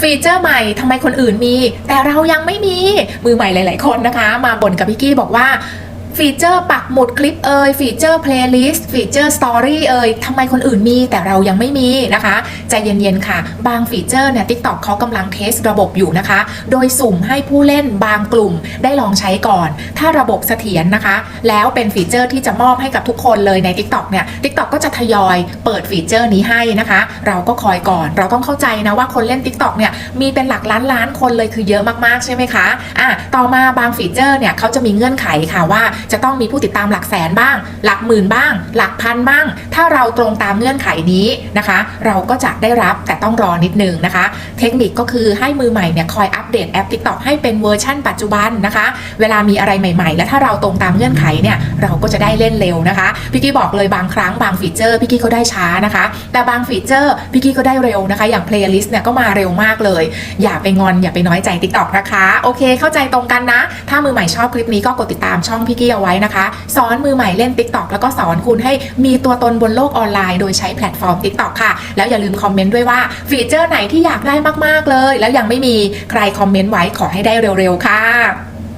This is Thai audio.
ฟีเจอร์ใหม่ทำไมคนอื่นมี แต่เรายังไม่มีมือใหม่หลาย ๆ คนนะคะ มาบ่นกับพี่กี้บอกว่า ฟีเจอร์ปักหมุดคลิปเอ่ยฟีเจอร์เพลย์ลิสต์ฟีเจอร์สตอรี่เอ่ยทำไมคนอื่นมีแต่เรายังไม่มีนะคะใจเย็นๆค่ะ บางฟีเจอร์เนี่ย TikTok เขากำลังเทสระบบอยู่นะคะ โดยสุ่มให้ผู้เล่นบางกลุ่มได้ลองใช้ก่อน ถ้าระบบเสถียรนะคะ แล้วเป็นฟีเจอร์ที่จะมอบให้กับทุกคนเลยใน TikTok เนี่ย TikTok ก็จะทยอยเปิดฟีเจอร์นี้ให้นะคะ เราก็คอยก่อน เราต้องเข้าใจนะว่าคนเล่น TikTok เนี่ยมีเป็นหลักล้านล้านคนเลยคือเยอะมากๆใช่ไหมคะอะต่อมาบางฟีเจอร์เนี่ยเขาจะมีเงื่อนไขค่ะว่าจะต้องมีผู้ติดตามหลักแสนบ้าง หลักหมื่นบ้าง หลักพันบ้าง ถ้าเราตรงตามเงื่อนไขนี้นะคะ เราก็จะได้รับแต่ต้องรอนิดนึงนะคะ เทคนิคก็คือให้มือใหม่เนี่ยคอยอัปเดตแอป TikTok ให้เป็นเวอร์ชั่นปัจจุบันนะคะ เวลามีอะไรใหม่ๆ และถ้าเราตรงตามเงื่อนไขเนี่ยเราก็จะได้เล่นเร็วนะคะพี่กี้บอกเลยบางครั้งบางฟีเจอร์พี่กี้ก็ได้ช้านะคะ แต่บางฟีเจอร์พี่กี้ก็ได้เร็วนะคะ อย่าง playlist เนี่ยก็มาเร็วมากเลย อย่าไปงอนอย่าไปน้อยใจ TikTok นะคะโอเค เข้าใจตรงกันนะ ถ้ามือใหม่ชอบคลิปนี้ก็กดติดตามช่องพี่กี้เอาไว้นะคะสอนมือใหม่เล่น TikTok แล้วก็สอนคุณให้มีตัวตนบนโลกออนไลน์ โดยใช้แพลตฟอร์ม TikTok ค่ะ แล้วอย่าลืมคอมเมนต์ด้วยว่าฟีเจอร์ไหนที่อยากได้มากๆเลย แล้วยังไม่มีใครคอมเมนต์ไว้ขอให้ได้เร็วๆค่ะ